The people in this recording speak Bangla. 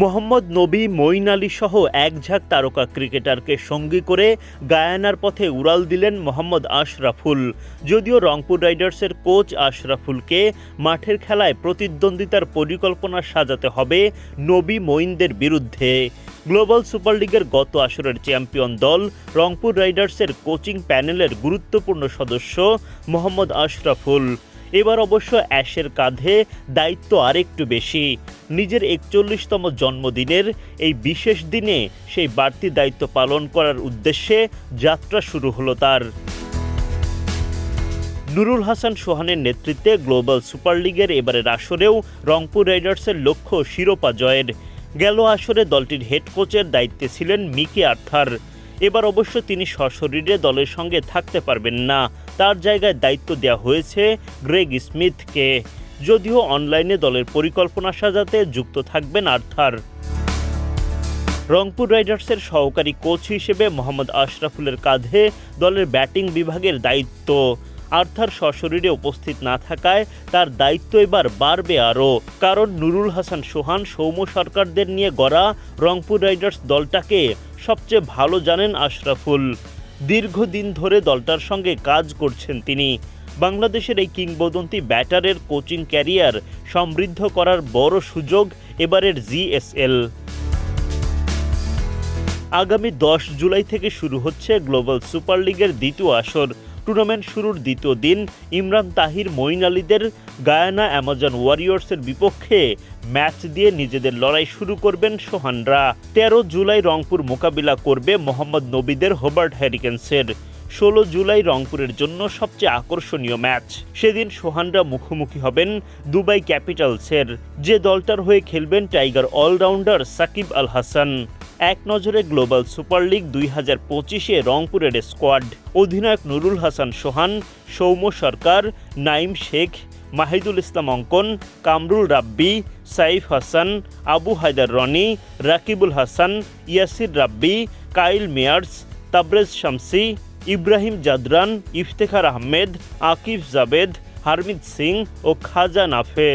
মোহাম্মদ নবী মঈন আলী সহ এক ঝাঁক তারকা ক্রিকেটারকে সঙ্গী করে গায়ানার পথে উড়াল দিলেন মোহাম্মদ আশরাফুল। যদিও রংপুর রাইডার্সের কোচ আশরাফুলকে মাঠের খেলায় প্রতিদ্বন্দ্বিতার পরিকল্পনা সাজাতে হবে নবী মঈনদের বিরুদ্ধে। গ্লোবাল সুপার লিগের গত আসরের চ্যাম্পিয়ন দল রংপুর রাইডার্সের কোচিং প্যানেলের গুরুত্বপূর্ণ সদস্য মোহাম্মদ আশরাফুল। এবার অবশ্য অ্যাশের কাঁধে দায়িত্ব আরেকটু বেশি। নিজের একচল্লিশতম জন্মদিনের এই বিশেষ দিনে সেই বাড়তি দায়িত্ব পালন করার উদ্দেশ্যে যাত্রা শুরু হলো তার। নুরুল হাসান সোহানের নেতৃত্বে গ্লোবাল সুপার লিগের এবারের আসরেও রংপুর রাইডার্সের লক্ষ্য শিরোপা জয়ের। গেল আসরে দলটির হেড কোচের দায়িত্বে ছিলেন মিকি আর্থার। এবার অবশ্য তিনি সশরীরে দলের সঙ্গে থাকতে পারবেন না। তার জায়গায় দায়িত্ব দেওয়া হয়েছে গ্রেগ স্মিথকে। যদিও অনলাইনে দলের পরিকল্পনা সাজাতে যুক্ত থাকবেন আর্থার। রংপুর রাইডার্সের সহকারী কোচ হিসেবে মোহাম্মদ আশরাফুলের কাঁধে দলের ব্যাটিং বিভাগের দায়িত্ব। আর্থার সশরীরে উপস্থিত না থাকায় তার দায়িত্ব এবার বাড়বে আরও। কারণ নুরুল হাসান সোহান, সৌম্য সরকারদের নিয়ে গড়া রংপুর রাইডার্স দলটাকে সবচেয়ে ভালো জানেন আশরাফুল। দীর্ঘদিন ধরে দলটার সঙ্গে কাজ করছেন তিনি। বাংলাদেশের এই কিংবদন্তি ব্যাটারের কোচিং ক্যারিয়ার সমৃদ্ধ করার বড় সুযোগ এবারের জিএসএল। আগামী দশ জুলাই থেকে শুরু হচ্ছে গ্লোবাল সুপার লিগের দ্বিতীয় আসর। টুর্নামেন্ট শুরুর দ্বিতীয় দিন ইমরান তাহির মঈন আলীদের গায়ানা অ্যামাজন ওয়ারিয়র্সের বিপক্ষে ম্যাচ দিয়ে নিজেদের লড়াই শুরু করবেন সোহানরা। তেরো জুলাই রংপুর মোকাবিলা করবে মোহাম্মদ নবীদের হোবার্ট হ্যারিকেন্সের। ষোলো জুলাই রংপুরের জন্য সবচেয়ে আকর্ষণীয় ম্যাচ। সেদিন সোহানরা মুখোমুখি হবেন দুবাই ক্যাপিটালসের। যে দলটার হয়ে খেলবেন টাইগার অলরাউন্ডার সাকিব আল হাসান। এক নজরে গ্লোবাল সুপার লিগ দুই হাজার পঁচিশে রংপুরের স্কোয়াড। অধিনায়ক নুরুল হাসান সোহান, সৌম্য সরকার, Naim Sheikh, Mahidul Islam Ankon, Kamrul Rabbi, Saif Hasan, Abu Haider Rony, Rakibul Hasan, Yasir Rabbi, Kyle Mayers, Tabraiz Shamsi, Ibrahim Zadran, Iftikhar Ahmed, Akif Javed, Harmeet Singh ও খাজা নাফে।